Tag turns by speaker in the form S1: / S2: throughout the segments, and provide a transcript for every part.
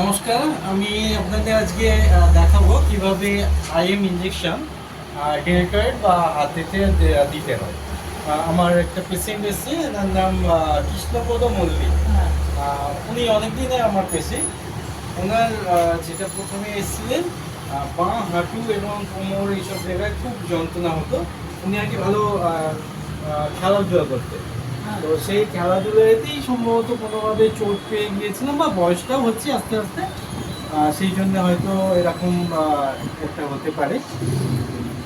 S1: নমস্কার, আমি আপনাদের আজকে দেখাবো কীভাবে আইএম ইঞ্জেকশন ডেলিকার্ড বা হাতেতে দিতে হয়। আমার একটা পেশেন্ট এসেছে এনার নাম কৃষ্ণপদ মল্লিক। উনি অনেকদিনে আমার পেশেন্ট ওনার যেটা প্রথমে এসেছিলেন বাঁ হাঁটু এবং কোমর এইসব জায়গায় খুব যন্ত্রণা হতো। উনি আর কি ভালো খেলাধুলা করতেন। তো সেই খেলাধুলাতেই সম্ভবত কোনোভাবে চোট পেয়ে গিয়েছিলাম বা বয়সটাও হচ্ছে আস্তে আস্তে সেই জন্য হয়তো এরকম একটা হতে পারে।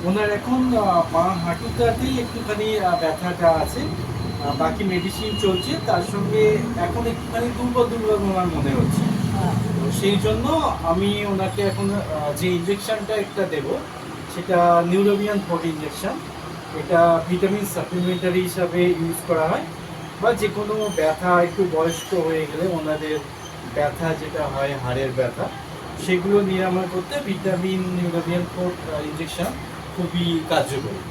S1: ওনার এখন বাঁ হাঁটুটাতেই একটুখানি ব্যথাটা আছে বাকি মেডিসিন চলছে, তার সঙ্গে এখন একটুখানি দুর্বল দুর্বল ওনার মনে হচ্ছে। তো সেই জন্য আমি ওনাকে এখন যে ইঞ্জেকশনটা একটা দেব, সেটা নিউরোবিয়ান ফোর্ট ইঞ্জেকশন এটা ভিটামিন সাপ্লিমেন্টারি হিসাবে ইউজ করা হয়, বা যে কোনো ব্যথা একটু বয়স্ক হয়ে গেলে ওনাদের ব্যথা যেটা হয়, হাড়ের ব্যথা, সেগুলো নিরাময় করতে ভিটামিন নিউরোবিয়ান ফোর্ট ইঞ্জেকশন খুবই কার্যকরী।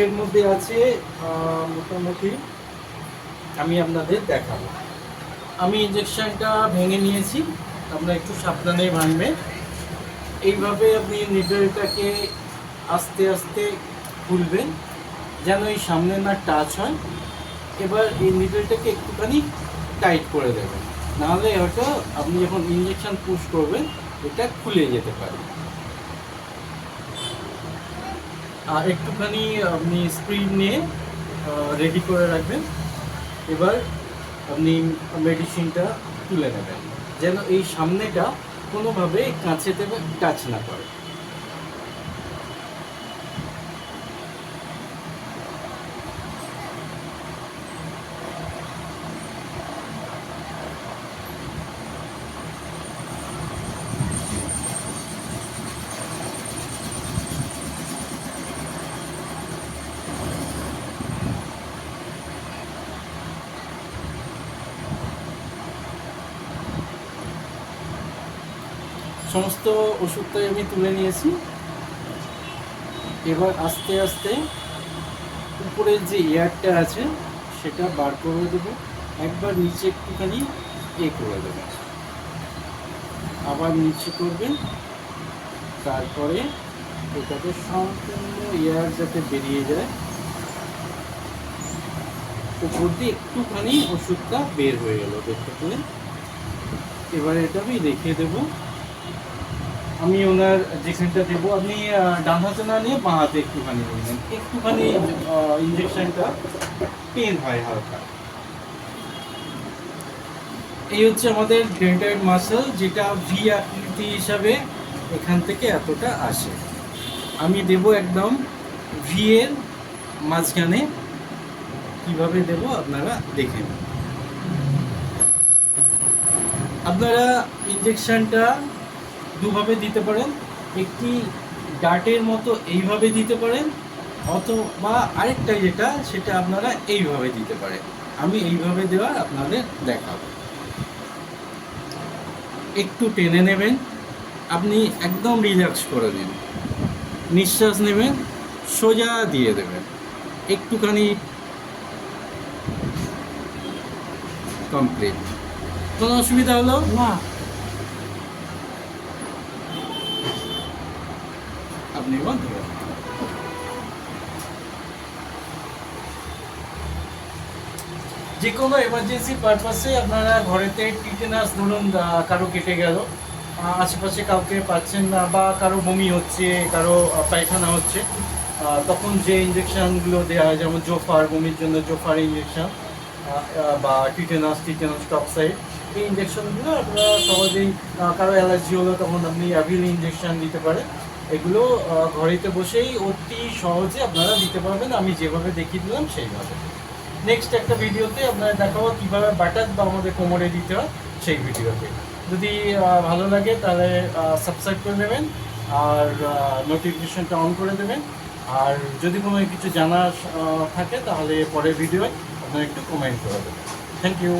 S1: এর মধ্যে আছে মোটামুটি আমি আপনাদের দেখাবো। আমি ইঞ্জেকশনটা ভেঙে নিয়েছি আপনারা একটু সাবধানে ভাঙবেন এইভাবে আপনি নিডলটাকে আস্তে আস্তে খুলবেন, যেন এই সামনে না টাচ হয়। এবার এই নিডলটাকে একটুখানি টাইট করে দেবেন। নাহলে হয়তো আপনি যখন ইঞ্জেকশন পুশ করবেন, এটা খুলে যেতে পারে। আর একটুখানি আপনি স্প্রিড নিয়ে রেডি করে রাখবেন। এবার আপনি মেডিসিনটা তুলে নেবেন। যেন এই সামনেটা কোনোভাবে কাঁচেতে টাচ না করে। সমস্ত ওষুধটাই আমি তুলে নিয়েছি। এবার আস্তে আস্তে উপরের যে এয়ারটা আছে, সেটা বার করে দেবো। একবার নিচে একটুখানি এ করে দেবেন আবার নিচে করবেন। তারপরে এটাকে সম্পূর্ণ এয়ার যাতে বেরিয়ে যায়, উপর দিয়ে একটুখানি ওষুধটা বের হয়ে গেল দেখতে পেলেন। এবার এটা আমি রেখে দেবো। আমি ওনার যেখানটা দেবো, আপনি ডান হাতে না নিয়ে বাঁ হাতে একটুখানি বলবেন। একটুখানি ইঞ্জেকশনটা পেন হয় হালকা। এই হচ্ছে আমাদের ডেন্টাইড মাসেল যেটা ভি আকৃতি হিসাবে এখান থেকে এতটা আসে। আমি দেব একদম ভি এর মাঝখানে। কীভাবে দেব আপনারা দেখে নিন। আপনারা ইঞ্জেকশনটা দুভাবে দিতে পারেন, একটি ডাটের মতো এইভাবে দিতে পারেন, অথবা আরেকটা যেটা, সেটা আপনারা এইভাবে দিতে পারেন। আমি এইভাবে দেওয়ার আপনাদের দেখাবো। একটু টেনে নেবেন, আপনি একদম রিল্যাক্স করে দিন নিঃশ্বাস নেবেন, সোজা দিয়ে দেবেন। একটুখানি কমপ্লিট কোনো অসুবিধা হলো?
S2: না।
S1: আপনি বন্ধ যে কোনো এমার্জেন্সি পারপাসে আপনারা ঘরেতে টিটেনাস ধরুন কারও কেটে গেল আশেপাশে কাউকে পাচ্ছেন না বা কারও বমি হচ্ছে, কারও পায়খানা হচ্ছে তখন যে ইঞ্জেকশনগুলো দেওয়া হয়, যেমন জোফার, বমির জন্য জোফার ইঞ্জেকশন বা টিটেনাস টিটেনাস টক্সাইড, এই ইঞ্জেকশনগুলো আপনারা সহজেই কারও অ্যালার্জি হলো তখন আপনি অ্যাভিল ইঞ্জেকশন দিতে পারেন। এগুলো ঘরেতে বসেই অতি সহজে আপনারা দিতে পারবেন। আমি যেভাবে দেখিয়ে দিলাম, সেইভাবে। নেক্সট একটা ভিডিওতে আপনারা দেখাবো কীভাবে বাটার বা আমাদের কোমরে দিতে হয়, সেই ভিডিওতে। যদি ভালো লাগে তাহলে সাবস্ক্রাইব করে নেবেন আর নোটিফিকেশনটা অন করে দেবেন। আর যদি কোনো কিছু জানার থাকে তাহলে পরের ভিডিও আপনারা একটু কমেন্ট করে দেবেন। Thank you